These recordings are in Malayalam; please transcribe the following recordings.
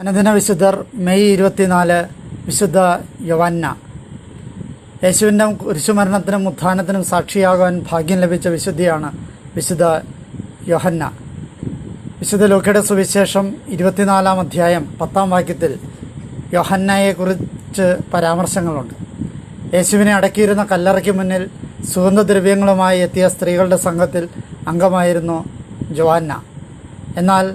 അനുദിന വിശുദ്ധർ മെയ് ഇരുപത്തിനാല് വിശുദ്ധ യവന്ന. യേശുവിന്റെ കുരിശുമരണത്തിനും ഉത്ഥാനത്തിനും സാക്ഷിയാകാൻ ഭാഗ്യം ലഭിച്ച വിശുദ്ധിയാണ് വിശുദ്ധ യോഹന്ന. വിശുദ്ധ ലൂക്കയുടെ സുവിശേഷം ഇരുപത്തിനാലാം അധ്യായം പത്താം വാക്യത്തിൽ യോഹന്നയെക്കുറിച്ച് പരാമർശങ്ങളുണ്ട്. യേശുവിനെ അടക്കിയിരുന്ന കല്ലറയ്ക്ക് മുന്നിൽ സുഗന്ധദ്രവ്യങ്ങളുമായി എത്തിയ സ്ത്രീകളുടെ സംഘത്തിൽ അംഗമായിരുന്നു ജോഹന്ന എന്നാൽ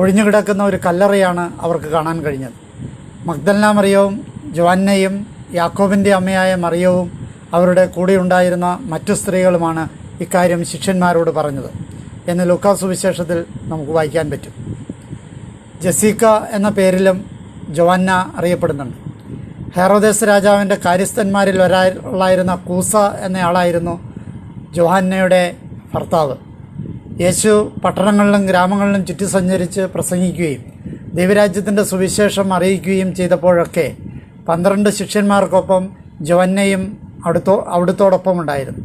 ഒഴിഞ്ഞുകിടക്കുന്ന ഒരു കല്ലറയാണ് അവർക്ക് കാണാൻ കഴിഞ്ഞത്. മഗ്ദലന മറിയവും ജോന്നയും യാക്കോബിന്റെ അമ്മയായ മറിയവും അവരുടെ കൂടെ ഉണ്ടായിരുന്ന മറ്റു സ്ത്രീകളുമാണ് ഇക്കാര്യം ശിഷ്യന്മാരോട് പറഞ്ഞത് എന്ന് ലൂക്കാ സുവിശേഷത്തിൽ നമുക്ക് വായിക്കാൻ പറ്റും. ജസീക്ക എന്ന പേരിലും ജോന്ന അറിയപ്പെടുന്നുണ്ട്. ഹെറോദേസ് രാജാവിന്റെ കാര്യസ്ഥന്മാരിൽ ഒരാളായിരുന്ന കൂസ എന്നയാളായിരുന്നു ജോഹന്നയുടെ ഭർത്താവ്. യേശു പട്ടണങ്ങളിലും ഗ്രാമങ്ങളിലും ചുറ്റി സഞ്ചരിച്ച് പ്രസംഗിക്കുകയും ദൈവരാജ്യത്തിന്റെ സുവിശേഷം അറിയിക്കുകയും ചെയ്തപ്പോഴൊക്കെ പന്ത്രണ്ട് ശിഷ്യന്മാർക്കൊപ്പം ജോന്നയും അടുത്തോ അവിടുത്തോടൊപ്പം ഉണ്ടായിരുന്നു.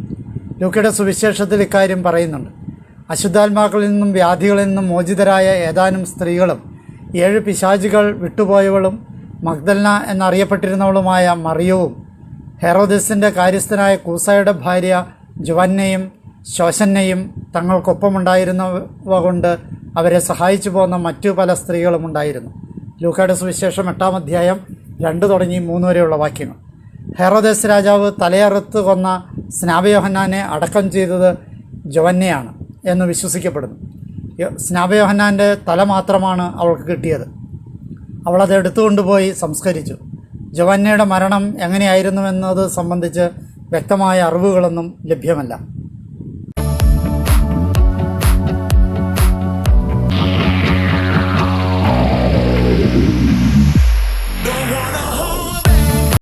ലൂക്കയുടെ സുവിശേഷത്തിൽ ഇക്കാര്യം പറയുന്നുണ്ട്. അശുദ്ധാത്മാക്കളിൽ നിന്നും വ്യാധികളിൽ നിന്നും മോചിതരായ ഏതാനും സ്ത്രീകളും ഏഴ് പിശാചികൾ വിട്ടുപോയവളും മഗ്ദൽന എന്നറിയപ്പെട്ടിരുന്നവളുമായ മറിയവും ഹെറോദിസിന്റെ കാര്യസ്ഥനായ കൂസയുടെ ഭാര്യ ജുവന്നയും ശോശന്നയും തങ്ങൾക്കൊപ്പമുണ്ടായിരുന്നവ കൊണ്ട് അവരെ സഹായിച്ചു പോകുന്ന മറ്റു പല സ്ത്രീകളും ഉണ്ടായിരുന്നു. ലൂക്കയുടെ സുവിശേഷം എട്ടാം അധ്യായം രണ്ട് തുടങ്ങി മൂന്ന് വരെയുള്ള വാക്യങ്ങൾ. ഹെറോദേശ് രാജാവ് തലയറുത്ത് കൊന്ന സ്നാപയോഹന്നാനെ അടക്കം ചെയ്തത് ജവന്നയാണ് എന്ന് വിശ്വസിക്കപ്പെടുന്നു. സ്നാപയോഹന്നാന്റെ തല മാത്രമാണ് അവൾക്ക് കിട്ടിയത്. അവളത് എടുത്തുകൊണ്ടുപോയി സംസ്കരിച്ചു. ജവന്നയുടെ മരണം എങ്ങനെയായിരുന്നുവെന്നത് സംബന്ധിച്ച് വ്യക്തമായ അറിവുകളൊന്നും ലഭ്യമല്ല.